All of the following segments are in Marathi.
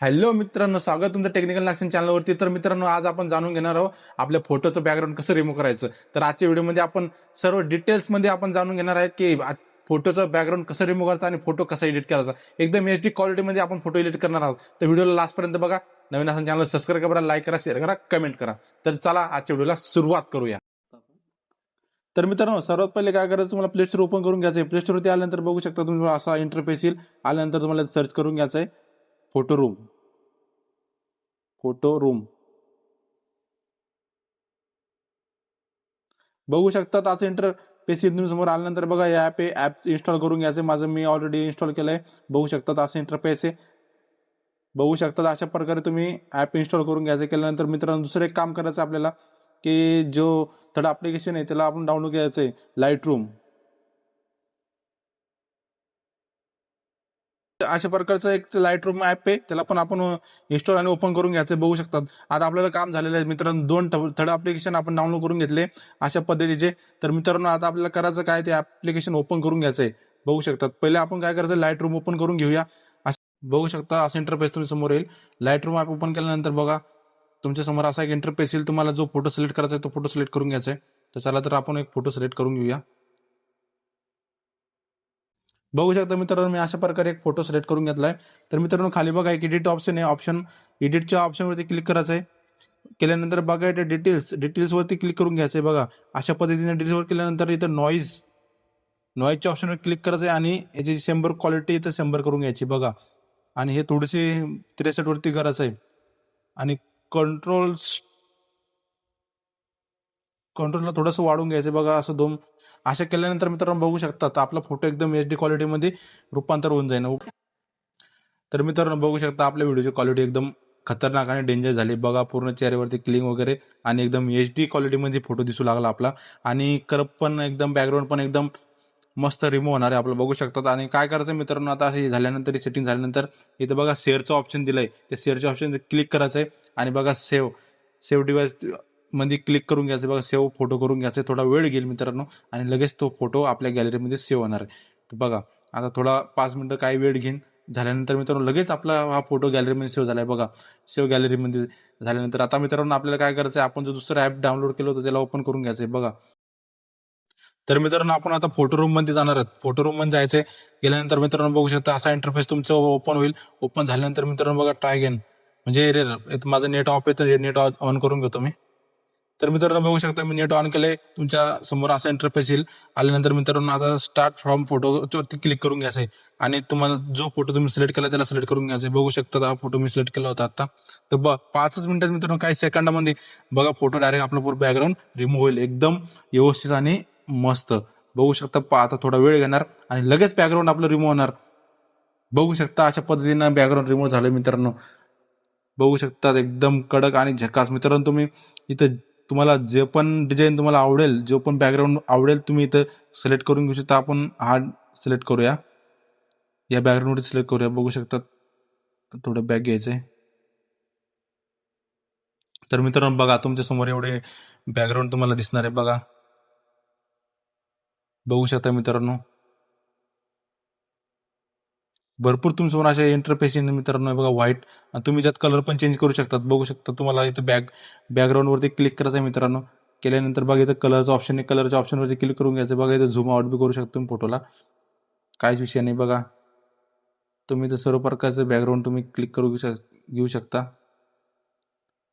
हॅलो मित्रांनो स्वागत तुमचं टेक्निकल नाक्शन चॅनलवरती तर मित्रांनो आज आपण जाणून घेणार आहोत आपल्या फोटोचं बॅकग्राऊंड कसं रिमूव्ह करायचं. तर आजच्या व्हिडिओमध्ये आपण सर्व डिटेल्समध्ये आपण जाणून घेणार आहेत की फोटोचं बॅकग्राऊंड कसं रिमूव्ह करायचं आणि फोटो कसा एडिट करायचा एकदम एच डी क्वालिटीमध्ये आपण फोटो एडिट करणार आहोत. तर व्हिडिओला लास्टपर्यंत बघा. नवीन असं चॅनल सबस्क्राईब करा लाईक करा शेअर करा कमेंट करा. तर चला आजच्या व्हिडिओला सुरुवात करूया. तर मित्रांनो सर्वात पहिले काय करायचं? तुम्हाला प्ले स्टोर ओपन करून घ्यायचं आहे. प्ले स्टोरवरती आल्यानंतर बघू शकता तुम्ही असा इंटरफेस येईल. आल्यानंतर तुम्हाला सर्च करून घ्यायचं आहे. Photo room. Photo room. बघू शकतात इंटरफेस येईल तुम्ही समोर आल्यानंतर बघा, या ॲप ॲप इन्स्टॉल करून घ्यायचं. माझं मी ऑलरेडी इन्स्टॉल केलं आहे बघू शकतात असं इंटरफेस आहे बघू शकतात अशा प्रकारे तुम्ही ॲप इन्स्टॉल करून घ्यायचं. केल्यानंतर मित्रांनो, दुसरं एक काम करायचं आपल्याला, की जो थर्ड ॲप्लिकेशन आहे, त्याला आपण डाउनलोड करायचं आहे लाईट रूम अशा प्रकारचं एक लाइट रूम ॲप आहे. त्याला पण आपण इन्स्टॉल आणि ओपन करून घ्यायचं आहे. बघू शकतात. आता आपल्याला काम झालेलं आहे मित्रांनो दोन थर्ड ॲप्लिकेशन आपण डाउनलोड करून घेतले अशा पद्धतीचे. तर मित्रांनो आता आपल्याला करायचं काय ते ॲप्लिकेशन ओपन करून घ्यायचं आहे. बघू शकतात. पहिले आपण काय करायचं लाइट रूम ओपन करून घेऊया. असं- बघू शकता असं इंटरफेस तुम्ही समोर येईल. लाइट रूम ॲप ओपन केल्यानंतर बघा तुमच्यासमोर असा एक इंटरफेस येईल. तुम्हाला जो फोटो सिलेक्ट करायचा आहे तो फोटो सिलेक्ट करून घ्यायचा आहे. तर चला तर आपण एक फोटो सिलेक्ट करून घेऊया. बघू शकता मित्रांनो मी अशा प्रकारे एक फोटो सिलेक्ट करून घेतलाय. तर मित्रांनो खाली बघा एक एडिट ऑप्शन आहे. ऑप्शन एडिटच्या ऑप्शनवरती क्लिक करायचं आहे केल्यानंतर बघा इथे डिटेल्स डिटेल्सवरती क्लिक करून घ्यायचं आहे बघा. अशा पद्धतीने डिटेल्सवर केल्यानंतर इथं नॉईज नॉईजच्या ऑप्शनवर क्लिक करायचं आहे आणि याची शंभर क्वालिटी इथं शंभर करून घ्यायची बघा. आणि हे थोडीशी त्रेसष्टवरती करायचं आहे आणि कंट्रोल्स कंट्रोलला थोडंसं वाढून घ्यायचं बघा असं दोन अशा केल्यानंतर मित्रांनो बघू शकता तर आपला फोटो एकदम एच डी क्वालिटीमध्ये रूपांतर होऊन जाईल तर मित्रांनो बघू शकता आपल्या व्हिडिओची क्वालिटी एकदम खतरनाक आणि डेंजर झाली. बघा पूर्ण चेहऱ्यावरती क्लिंग वगैरे आणि एकदम एच डी क्वालिटीमध्ये फोटो दिसू लागला आपला. आणि करप पण एकदम बॅकग्राऊंड पण एकदम मस्त रिमूव्ह होणार आहे आपलं. बघू शकतात आणि काय करायचं मित्रांनो आता असे झाल्यानंतर सेटिंग झाल्यानंतर इथं बघा शेअरचं ऑप्शन दिलंय. ते शेअरच्या ऑप्शन क्लिक करायचं आहे आणि बघा सेव्ह सेव्ह डिवाइस मध्ये क्लिक करून घ्यायचं. बघा सेव्ह फोटो करून घ्यायचा. थोडा वेळ घेईल मित्रांनो. आणि लगेच तो फोटो आपल्या गॅलरीमध्ये सेव्ह होणार आहे. तर बघा आता थोडा पाच मिनटं काही वेळ घेईन. झाल्यानंतर मित्रांनो लगेच आपला हा फोटो गॅलरीमध्ये सेव्ह झाला आहे बघा सेव्ह गॅलरीमध्ये झाल्यानंतर आता मित्रांनो आपल्याला काय करायचं आहे आपण जो दुसरं ॲप डाउनलोड केलं होतं त्याला ओपन करून घ्यायचं आहे बघा. तर मित्रांनो आपण आता फोटो रूममध्ये जाणार आहोत. फोटो रूममध्ये जायचंय. गेल्यानंतर मित्रांनो बघू शकता असा इंटरफेस तुमचं ओपन होईल. ओपन झाल्यानंतर मित्रांनो बघा ट्राय घेन म्हणजे रे माझं नेट ऑफ आहे तर नेट ऑन करून घेतो मी. तर मित्रांनो बघू शकता मी नेट ऑन केले तुमच्यासमोर असा इंटरफेस येईल. आल्यानंतर मित्रांनो आता स्टार्ट फ्रॉम फोटो वरती क्लिक करून घ्यायचं आहे आणि तुम्हाला जो फोटो तुम्ही सिलेक्ट केला त्याला सिलेक्ट करून घ्यायचं आहे बघू शकता हा फोटो मी सिलेक्ट केला होता आता. तर ब पाचच मिनिटात मित्रांनो काही सेकंदामध्ये बघा फोटो डायरेक्ट आपला पूर्ण बॅकग्राऊंड रिमूव्ह होईल. एकदम व्यवस्थित आणि मस्त. बघू शकता पा आता थोडा वेळ घेणार आणि लगेच बॅकग्राऊंड आपलं रिमूव्ह होणार. बघू शकता अशा पद्धतीनं बॅकग्राऊंड रिमूव्ह झालं मित्रांनो. बघू शकता एकदम कडक आणि झकास. मित्रांनो तुम्ही इथं तुम्हाला जे पण डिझाईन तुम्हाला आवडेल जो पण बॅकग्राऊंड आवडेल तुम्ही इथं सिलेक्ट करून घेऊ शकता. आपण हा सिलेक्ट करूया. या बॅकग्राऊंडवर सिलेक्ट करूया. बघू शकता थोडं बॅक घ्यायचंय. तर मित्रांनो बघा तुमच्यासमोर एवढे बॅकग्राऊंड तुम्हाला दिसणार आहे. बघा. बघू शकता मित्रांनो. भरपूर तुमच्यासमोर असे इंटरफेस मित्रांनो. बघा व्हाईट तुम्ही त्यात कलर पण चेंज करू शकतात. बघू शकता तुम्हाला इथं बॅक बॅकग्राऊंडवरती क्लिक करायचं आहे मित्रांनो. केल्यानंतर बघा इथं कलरचं ऑप्शन आहे. कलरच्या ऑप्शनवरती क्लिक करून घ्यायचं. बघा इथं झूम आउट बी करू शकता तुम्ही फोटोला काहीच विषय नाही बघा. तुम्ही इथं सर्व प्रकारचं बॅकग्राऊंड तुम्ही क्लिक करू शक घेऊ शकता.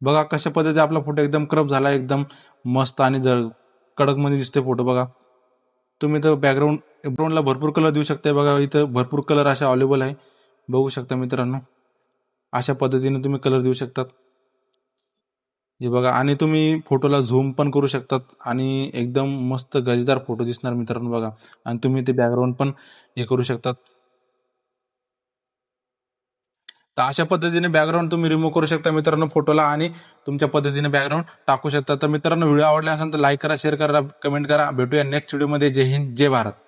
बघा कशा पद्धतीने आपला फोटो एकदम क्रप झाला. एकदम मस्त आणि जळ कडकमध्ये दिसते फोटो बघा. तुम्ही तर बॅकग्राऊंड बॅकग्राऊंडला भरपूर कलर देऊ शकता बघा. इथं भरपूर कलर असे अवेलेबल आहे. बघू शकता मित्रांनो. अशा पद्धतीने तुम्ही कलर देऊ शकतात. हे बघा आणि तुम्ही फोटोला झूम पण करू शकतात. आणि एकदम मस्त गजदार फोटो दिसणार मित्रांनो बघा. आणि तुम्ही ते बॅकग्राऊंड पण हे करू शकतात. तर अशा पद्धतीने बॅकग्राऊंड तुम्ही रिमूव्ह करू शकता मित्रांनो फोटोला आणि तुमच्या पद्धतीने बॅकग्राऊंड टाकू शकता. तर मित्रांनो व्हिडिओ आवडला असेल तर लाईक करा शेअर करा कमेंट करा. भेटूया नेक्स्ट व्हिडिओमध्ये जय हिंद जय भारत.